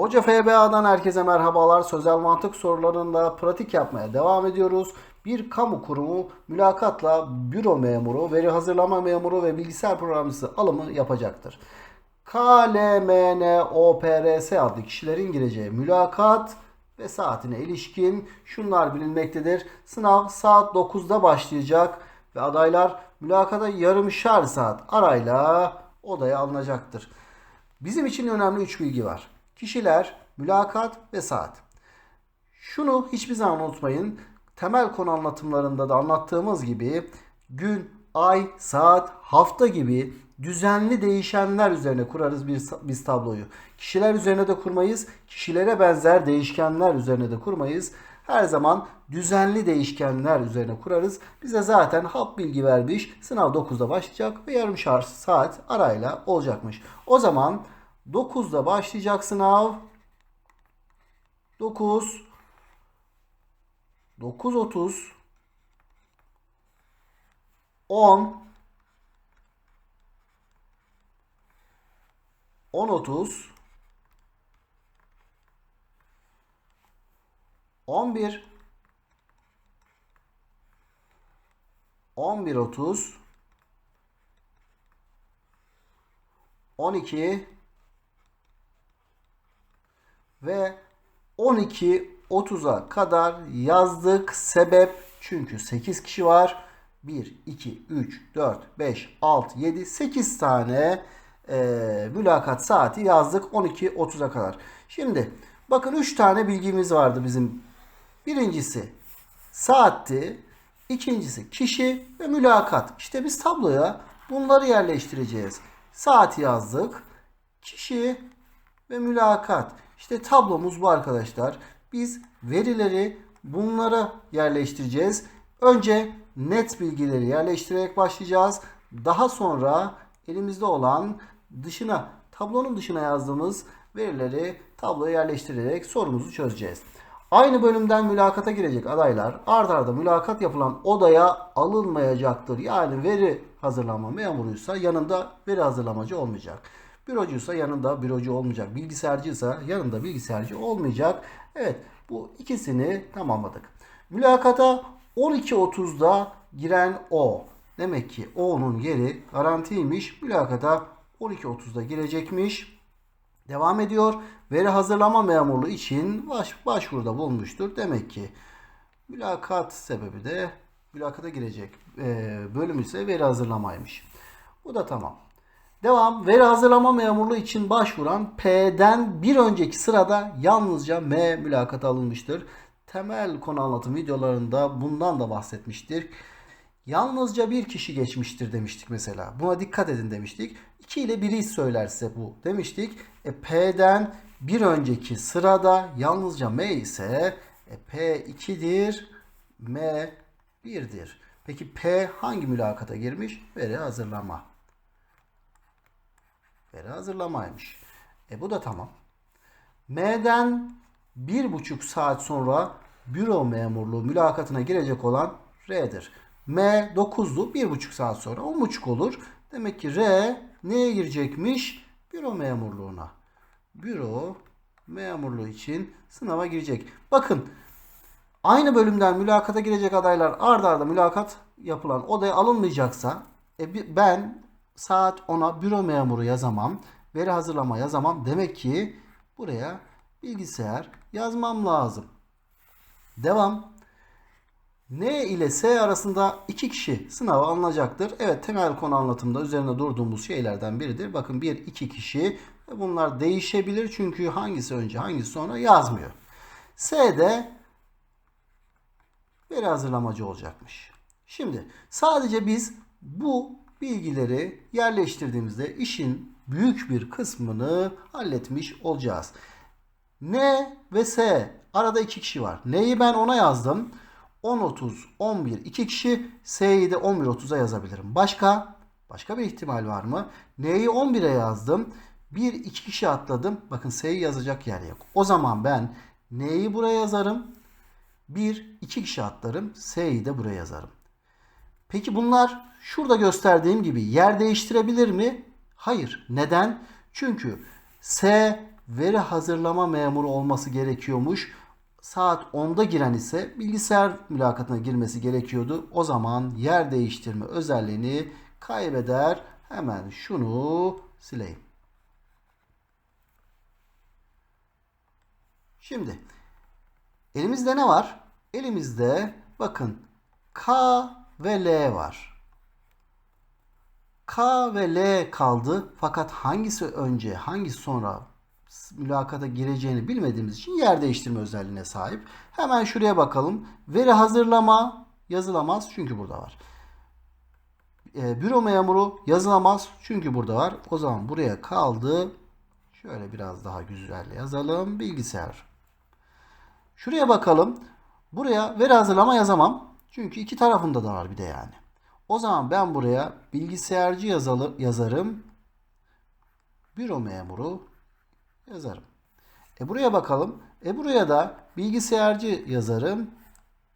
Hoca FBA'dan herkese merhabalar. Sözel mantık sorularında pratik yapmaya devam ediyoruz. Bir kamu kurumu mülakatla büro memuru, veri hazırlama memuru ve bilgisayar programcısı alımı yapacaktır. KLMNOPRS adlı kişilerin gireceği mülakat ve saatine ilişkin şunlar bilinmektedir. Sınav saat 9'da başlayacak ve adaylar mülakata yarımşar saat arayla odaya alınacaktır. Bizim için önemli 3 bilgi var. Kişiler, mülakat ve saat. Şunu hiçbir zaman unutmayın. Temel konu anlatımlarında da anlattığımız gibi gün, ay, saat, hafta gibi düzenli değişenler üzerine kurarız biz, biz tabloyu. Kişiler üzerine de kurmayız. Kişilere benzer değişkenler üzerine de kurmayız. Her zaman düzenli değişkenler üzerine kurarız. Bize zaten hap bilgi vermiş. Sınav 9'da başlayacak ve yarım saat arayla olacakmış. O zaman 9'da başlayacak sınav. 9 9.30 10 10.30 11 11.30 12 ve 12.30'a kadar yazdık. Sebep çünkü 8 kişi var. 1, 2, 3, 4, 5, 6, 7, 8 tane e, mülakat saati yazdık 12.30'a kadar. Şimdi bakın 3 tane bilgimiz vardı bizim. Birincisi saatti. ikincisi kişi ve mülakat. İşte biz tabloya bunları yerleştireceğiz. Saat yazdık. Kişi ve mülakat. İşte tablomuz bu arkadaşlar. Biz verileri bunlara yerleştireceğiz. Önce net bilgileri yerleştirerek başlayacağız. Daha sonra elimizde olan dışına, tablonun dışına yazdığımız verileri tabloya yerleştirerek sorumuzu çözeceğiz. Aynı bölümden mülakata girecek adaylar ard arda mülakat yapılan odaya alınmayacaktır. Yani veri hazırlama memuruysa yanında veri hazırlamacı olmayacak. Bürocuysa yanında bürocu olmayacak. Bilgisayarcıysa yanında bilgisayarcı olmayacak. Evet bu ikisini tamamladık. Mülakata 12.30'da giren o. Demek ki O'nun yeri garantiymiş. Mülakata 12.30'da girecekmiş. Devam ediyor. Veri hazırlama memurluğu için baş, başvuruda bulunmuştur. Demek ki mülakat sebebi de mülakata girecek e, bölüm ise veri hazırlamaymış. Bu da tamam. Devam. Veri hazırlama memurluğu için başvuran P'den bir önceki sırada yalnızca M mülakata alınmıştır. Temel konu anlatım videolarında bundan da bahsetmiştir. Yalnızca bir kişi geçmiştir demiştik mesela. Buna dikkat edin demiştik. 2 ile 1'i söylerse bu demiştik. E, P'den bir önceki sırada yalnızca M ise e, P 2'dir, M 1'dir. Peki P hangi mülakata girmiş? Veri hazırlama. Veri hazırlamaymış. E bu da tamam. M'den bir buçuk saat sonra büro memurluğu mülakatına girecek olan R'dir. M 9'du. Bir buçuk saat sonra 10.30 olur. Demek ki R neye girecekmiş? Büro memurluğuna. Büro memurluğu için sınava girecek. Bakın aynı bölümden mülakata girecek adaylar ard arda mülakat yapılan odaya alınmayacaksa e, ben saat 10'a büro memuru yazamam. Veri hazırlama yazamam. Demek ki buraya bilgisayar yazmam lazım. Devam. N ile S arasında iki kişi sınava alınacaktır. Evet temel konu anlatımda üzerine durduğumuz şeylerden biridir. Bakın bir iki kişi bunlar değişebilir çünkü hangisi önce hangisi sonra yazmıyor. S de veri hazırlamacı olacakmış. Şimdi sadece biz bu bilgileri yerleştirdiğimizde işin büyük bir kısmını halletmiş olacağız. N ve S arada iki kişi var. N'yi ben ona yazdım. 10 30 11 iki kişi S'yi de 11 30'a yazabilirim. Başka başka bir ihtimal var mı? N'yi 11'e yazdım. Bir iki kişi atladım. Bakın S'yi yazacak yer yok. O zaman ben N'yi buraya yazarım. Bir iki kişi atlarım. S'yi de buraya yazarım. Peki bunlar şurada gösterdiğim gibi yer değiştirebilir mi? Hayır. Neden? Çünkü S veri hazırlama memuru olması gerekiyormuş. Saat 10'da giren ise bilgisayar mülakatına girmesi gerekiyordu. O zaman yer değiştirme özelliğini kaybeder. Hemen şunu sileyim. Şimdi elimizde ne var? Elimizde bakın K ve L var. K ve L kaldı fakat hangisi önce hangisi sonra mülakata gireceğini bilmediğimiz için yer değiştirme özelliğine sahip. Hemen şuraya bakalım. Veri hazırlama yazılamaz çünkü burada var. E, büro memuru yazılamaz çünkü burada var. O zaman buraya kaldı. Şöyle biraz daha güzel yazalım. Bilgisayar. Şuraya bakalım. Buraya veri hazırlama yazamam. Çünkü iki tarafında da var bir de yani. O zaman ben buraya bilgisayarcı yazalı, yazarım. Büro memuru yazarım. E buraya bakalım. E buraya da bilgisayarcı yazarım.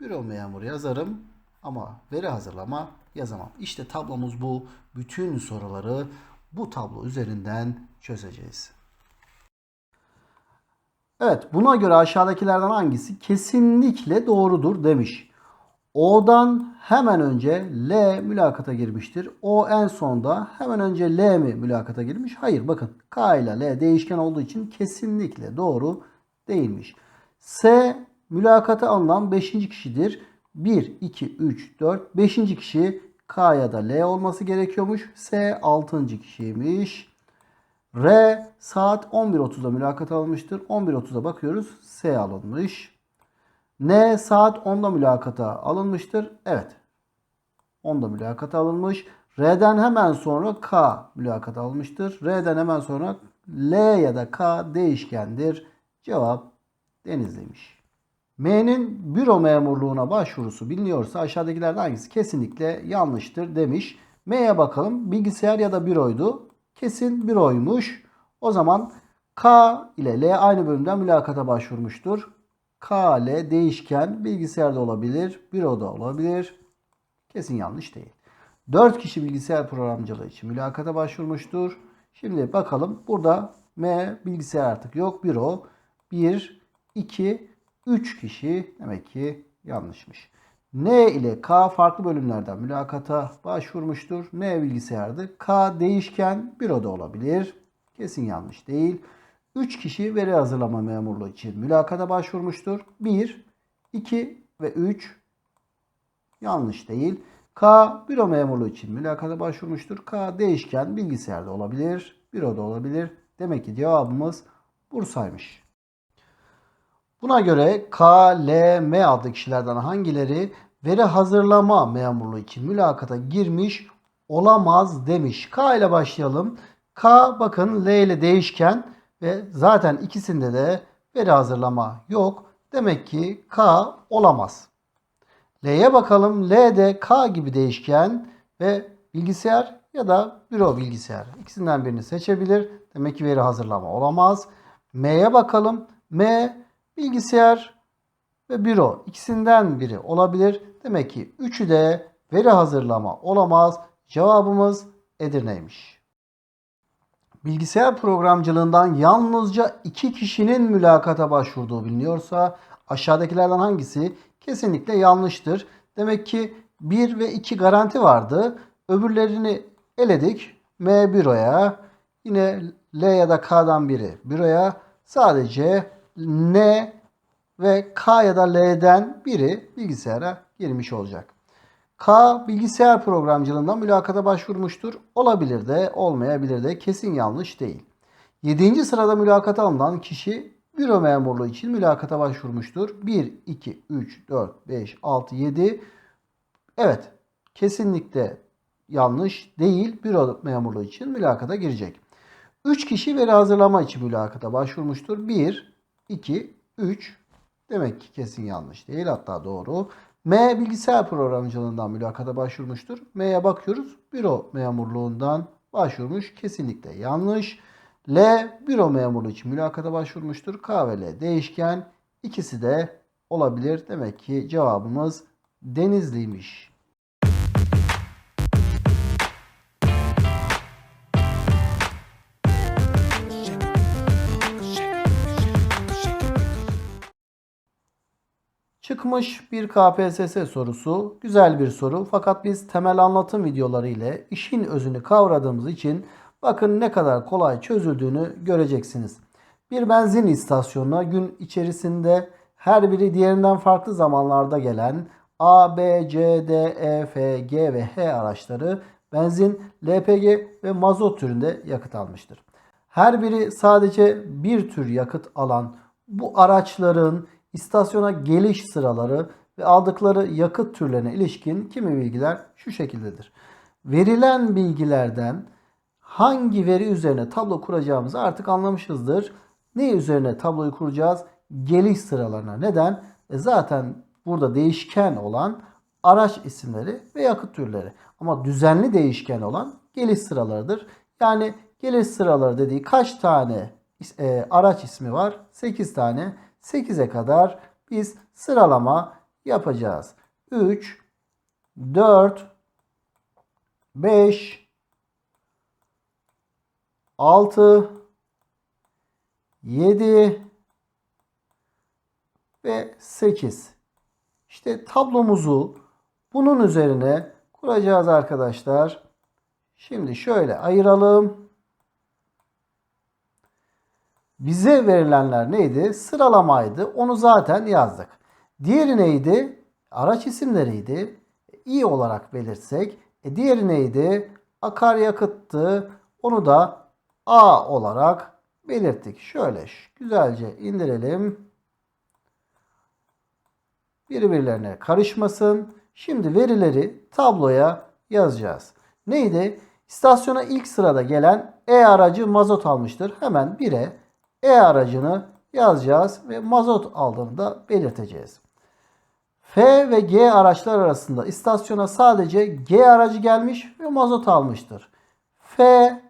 Büro memuru yazarım. Ama veri hazırlama yazamam. İşte tablomuz bu. Bütün soruları bu tablo üzerinden çözeceğiz. Evet buna göre aşağıdakilerden hangisi kesinlikle doğrudur demiş. O'dan hemen önce L mülakata girmiştir. O en sonda hemen önce L mi mülakata girmiş? Hayır bakın K ile L değişken olduğu için kesinlikle doğru değilmiş. S mülakata alınan 5. kişidir. 1, 2, 3, 4, 5. kişi K ya da L olması gerekiyormuş. S 6. kişiymiş. R saat 11.30'da mülakat alınmıştır. 11.30'da bakıyoruz S alınmış. N saat 10'da mülakata alınmıştır. Evet. 10'da mülakata alınmış. R'den hemen sonra K mülakata alınmıştır. R'den hemen sonra L ya da K değişkendir. Cevap Denizli'ymiş. M'nin büro memurluğuna başvurusu biliniyorsa aşağıdakilerden hangisi kesinlikle yanlıştır demiş. M'ye bakalım. Bilgisayar ya da büroydu. Kesin büroymuş. O zaman K ile L aynı bölümden mülakata başvurmuştur. K, L değişken bilgisayarda olabilir, büroda olabilir. Kesin yanlış değil. 4 kişi bilgisayar programcılığı için mülakata başvurmuştur. Şimdi bakalım burada M bilgisayar artık yok. Büro 1, 2, 3 kişi demek ki yanlışmış. N ile K farklı bölümlerden mülakata başvurmuştur. N bilgisayardı. K değişken büroda olabilir. Kesin yanlış değil. 3 kişi veri hazırlama memurluğu için mülakata başvurmuştur. 1, 2 ve 3 yanlış değil. K büro memurluğu için mülakata başvurmuştur. K değişken bilgisayarda olabilir, büroda olabilir. Demek ki cevabımız Bursa'ymış. Buna göre K, L, M adlı kişilerden hangileri veri hazırlama memurluğu için mülakata girmiş olamaz demiş. K ile başlayalım. K bakın L ile değişken ve zaten ikisinde de veri hazırlama yok. Demek ki K olamaz. L'ye bakalım. L de K gibi değişken ve bilgisayar ya da büro bilgisayar. İkisinden birini seçebilir. Demek ki veri hazırlama olamaz. M'ye bakalım. M bilgisayar ve büro ikisinden biri olabilir. Demek ki üçü de veri hazırlama olamaz. Cevabımız Edirne'ymiş. Bilgisayar programcılığından yalnızca iki kişinin mülakata başvurduğu biliniyorsa aşağıdakilerden hangisi kesinlikle yanlıştır. Demek ki 1 ve 2 garanti vardı. Öbürlerini eledik. M büroya, yine L ya da K'dan biri büroya. Sadece N ve K ya da L'den biri bilgisayara girmiş olacak. K bilgisayar programcılığından mülakata başvurmuştur. Olabilir de olmayabilir de kesin yanlış değil. 7. sırada mülakata alınan kişi büro memurluğu için mülakata başvurmuştur. 1, 2, 3, 4, 5, 6, 7. Evet kesinlikle yanlış değil. Büro memurluğu için mülakata girecek. 3 kişi veri hazırlama için mülakata başvurmuştur. 1, 2, 3. Demek ki kesin yanlış değil hatta doğru. M bilgisayar programcılığından mülakata başvurmuştur. M'ye bakıyoruz. Büro memurluğundan başvurmuş. Kesinlikle yanlış. L büro memurluğu için mülakata başvurmuştur. K ve L değişken. İkisi de olabilir. Demek ki cevabımız Denizli'ymiş. Çıkmış bir KPSS sorusu. Güzel bir soru. Fakat biz temel anlatım videoları ile işin özünü kavradığımız için bakın ne kadar kolay çözüldüğünü göreceksiniz. Bir benzin istasyonuna gün içerisinde her biri diğerinden farklı zamanlarda gelen A, B, C, D, E, F, G ve H araçları benzin, LPG ve mazot türünde yakıt almıştır. Her biri sadece bir tür yakıt alan bu araçların istasyona geliş sıraları ve aldıkları yakıt türlerine ilişkin kimi bilgiler şu şekildedir. Verilen bilgilerden hangi veri üzerine tablo kuracağımızı artık anlamışızdır. Ne üzerine tabloyu kuracağız? Geliş sıralarına. Neden? E zaten burada değişken olan araç isimleri ve yakıt türleri. Ama düzenli değişken olan geliş sıralarıdır. Yani geliş sıraları dediği kaç tane e, araç ismi var? 8 tane. 8'e kadar biz sıralama yapacağız. 3, 4, 5, 6, 7 ve 8. İşte tablomuzu bunun üzerine kuracağız arkadaşlar. Şimdi şöyle ayıralım. Bize verilenler neydi? Sıralamaydı. Onu zaten yazdık. Diğeri neydi? Araç isimleriydi. İ olarak belirtsek. E diğeri neydi? Akaryakıttı. Onu da A olarak belirttik. Şöyle güzelce indirelim. Birbirlerine karışmasın. Şimdi verileri tabloya yazacağız. Neydi? İstasyona ilk sırada gelen E aracı mazot almıştır. Hemen 1'e E aracını yazacağız ve mazot aldığını da belirteceğiz. F ve G araçlar arasında istasyona sadece G aracı gelmiş ve mazot almıştır. F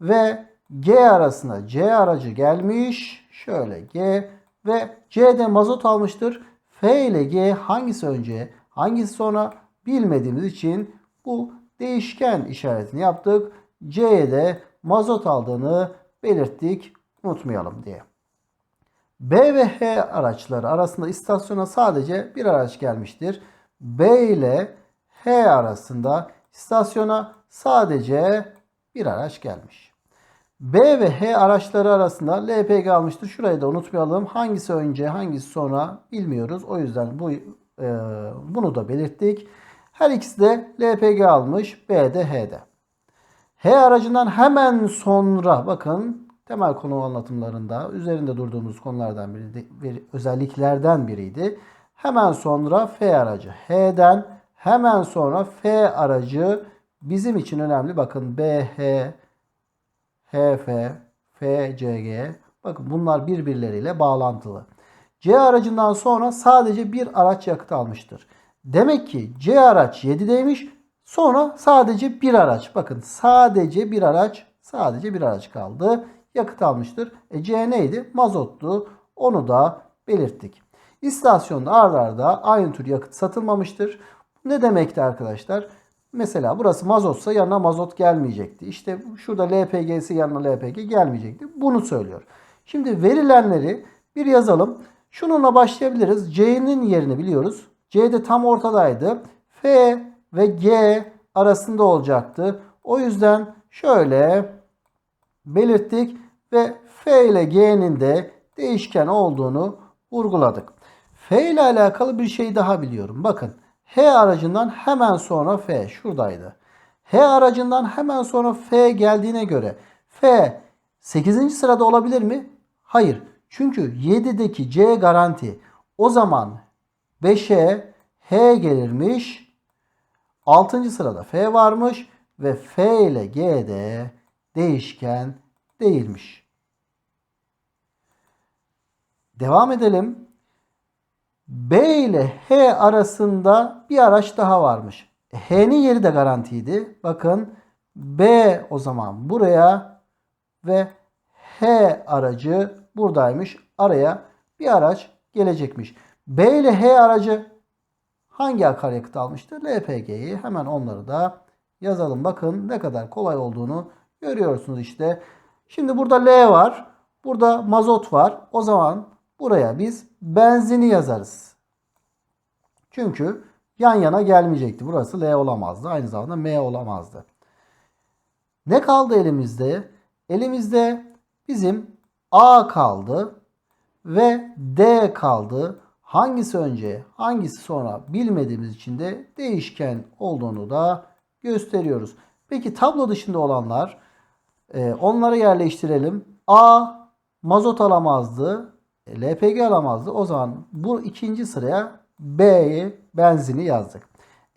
ve G arasında C aracı gelmiş. Şöyle G ve C'de mazot almıştır. F ile G hangisi önce hangisi sonra bilmediğimiz için bu değişken işaretini yaptık. C'ye de mazot aldığını belirttik. Unutmayalım diye. B ve H araçları arasında istasyona sadece bir araç gelmiştir. B ile H arasında istasyona sadece bir araç gelmiş. B ve H araçları arasında LPG almıştır. Şurayı da unutmayalım. Hangisi önce hangisi sonra bilmiyoruz. O yüzden bu e, bunu da belirttik. Her ikisi de LPG almış. B de H'de. H aracından hemen sonra bakın temel konu anlatımlarında üzerinde durduğumuz konulardan biri, bir özelliklerden biriydi. Hemen sonra F aracı H'den hemen sonra F aracı bizim için önemli. Bakın B, H, HF, FCG. Bakın bunlar birbirleriyle bağlantılı. C aracından sonra sadece bir araç yakıt almıştır. Demek ki C araç 7'deymiş. Sonra sadece bir araç. Bakın sadece bir araç, sadece bir araç kaldı. Yakıt almıştır. E C neydi? Mazottu. Onu da belirttik. İstasyonda ardarda arda aynı tür yakıt satılmamıştır. Ne demekti arkadaşlar? Mesela burası mazotsa yanına mazot gelmeyecekti. İşte şurada LPG'si yanına LPG gelmeyecekti. Bunu söylüyor. Şimdi verilenleri bir yazalım. Şununla başlayabiliriz. C'nin yerini biliyoruz. C de tam ortadaydı. F ve G arasında olacaktı. O yüzden şöyle belirttik ve F ile G'nin de değişken olduğunu vurguladık. F ile alakalı bir şey daha biliyorum. Bakın H aracından hemen sonra F şuradaydı. H aracından hemen sonra F geldiğine göre F 8. sırada olabilir mi? Hayır. Çünkü 7'deki C garanti. O zaman 5'e H gelirmiş. 6. sırada F varmış ve F ile G de değişken değilmiş. Devam edelim. B ile H arasında bir araç daha varmış. H'nin yeri de garantiydi. Bakın B o zaman buraya ve H aracı buradaymış. Araya bir araç gelecekmiş. B ile H aracı hangi akaryakıt almıştır? LPG'yi. Hemen onları da yazalım. Bakın ne kadar kolay olduğunu görüyorsunuz işte. Şimdi burada L var. Burada mazot var. O zaman buraya biz benzini yazarız. Çünkü yan yana gelmeyecekti. Burası L olamazdı. Aynı zamanda M olamazdı. Ne kaldı elimizde? Elimizde bizim A kaldı ve D kaldı. Hangisi önce, hangisi sonra bilmediğimiz için de değişken olduğunu da gösteriyoruz. Peki tablo dışında olanlar e, onları yerleştirelim. A mazot alamazdı. e, LPG alamazdı. O zaman bu ikinci sıraya B'ye benzini yazdık.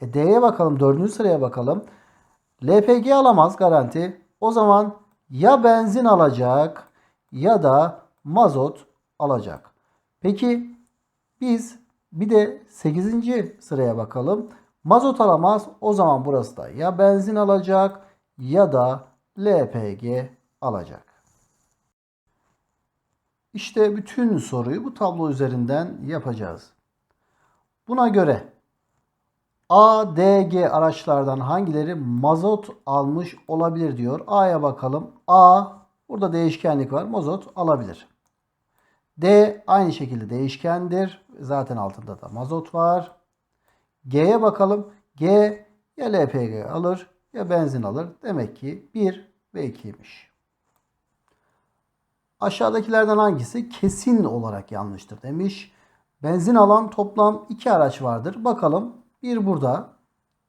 E, D'ye bakalım. Dördüncü sıraya bakalım. LPG alamaz garanti. O zaman ya benzin alacak ya da mazot alacak. Peki biz bir de 8. sıraya bakalım. Mazot alamaz. O zaman burası da ya benzin alacak ya da LPG alacak. İşte bütün soruyu bu tablo üzerinden yapacağız. Buna göre A, D, G araçlardan hangileri mazot almış olabilir diyor. A'ya bakalım. A burada değişkenlik var. Mazot alabilir. D aynı şekilde değişkendir. Zaten altında da mazot var. G'ye bakalım. G ya LPG alır ya benzin alır. Demek ki 1 ve 2'ymiş. Aşağıdakilerden hangisi kesin olarak yanlıştır demiş. Benzin alan toplam 2 araç vardır. Bakalım. Bir burada.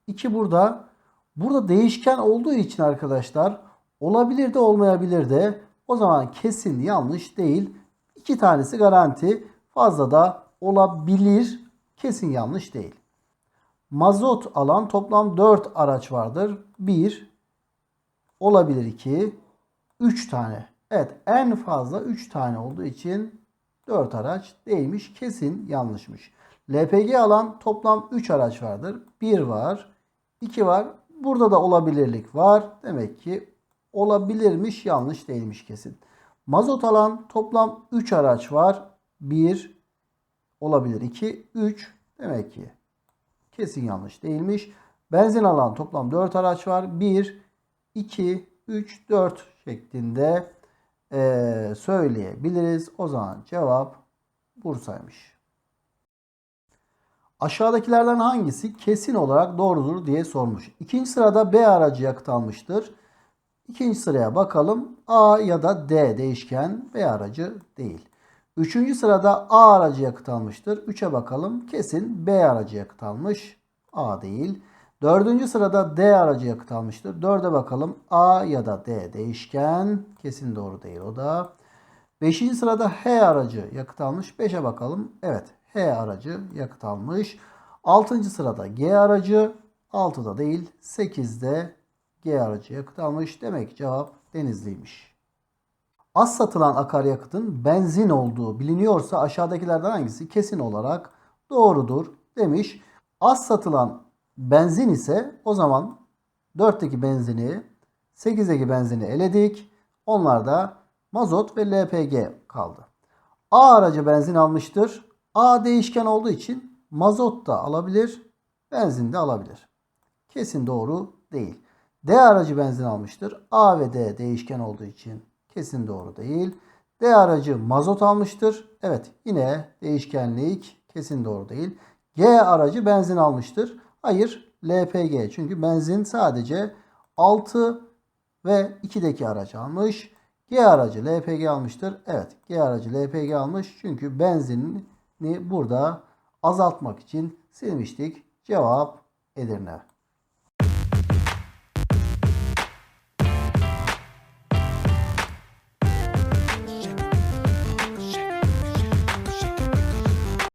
iki burada. Burada değişken olduğu için arkadaşlar olabilir de olmayabilir de o zaman kesin yanlış değil. İki tanesi garanti. Fazla da olabilir. Kesin yanlış değil. Mazot alan toplam 4 araç vardır. 1 olabilir 2 3 tane. Evet en fazla 3 tane olduğu için 4 araç değilmiş. Kesin yanlışmış. LPG alan toplam 3 araç vardır. 1 var. 2 var. Burada da olabilirlik var. Demek ki olabilirmiş yanlış değilmiş kesin. Mazot alan toplam 3 araç var. 1 olabilir 2 3 demek ki kesin yanlış değilmiş. Benzin alan toplam 4 araç var. 1 2 3 4 şeklinde eee, söyleyebiliriz. O zaman cevap Bursa'ymış. Aşağıdakilerden hangisi kesin olarak doğrudur diye sormuş. İkinci sırada B aracı yakıt almıştır. İkinci sıraya bakalım. A ya da D değişken B aracı değil. Üçüncü sırada A aracı yakıt almıştır. Üçe bakalım. Kesin B aracı yakıt almış. A değil. Dördüncü sırada D aracı yakıt almıştır. Dörde bakalım. A ya da D değişken. Kesin doğru değil o da. Beşinci sırada H aracı yakıt almış. Beşe bakalım. Evet H aracı yakıt almış. Altıncı sırada G aracı. Altıda değil. Sekizde G aracı yakıt almış. Demek cevap Denizli'ymiş. Az satılan akaryakıtın benzin olduğu biliniyorsa aşağıdakilerden hangisi kesin olarak doğrudur demiş. Az satılan benzin ise o zaman 4'teki benzini 8'deki benzini eledik. Onlar da mazot ve LPG kaldı. A aracı benzin almıştır. A değişken olduğu için mazot da alabilir, benzin de alabilir. Kesin doğru değil. D aracı benzin almıştır. A ve D değişken olduğu için kesin doğru değil. D aracı mazot almıştır. Evet yine değişkenlik kesin doğru değil. G aracı benzin almıştır. Hayır LPG çünkü benzin sadece 6 ve 2'deki araç almış. G aracı LPG almıştır. Evet G aracı LPG almış çünkü benzinini burada azaltmak için silmiştik. Cevap Edirne.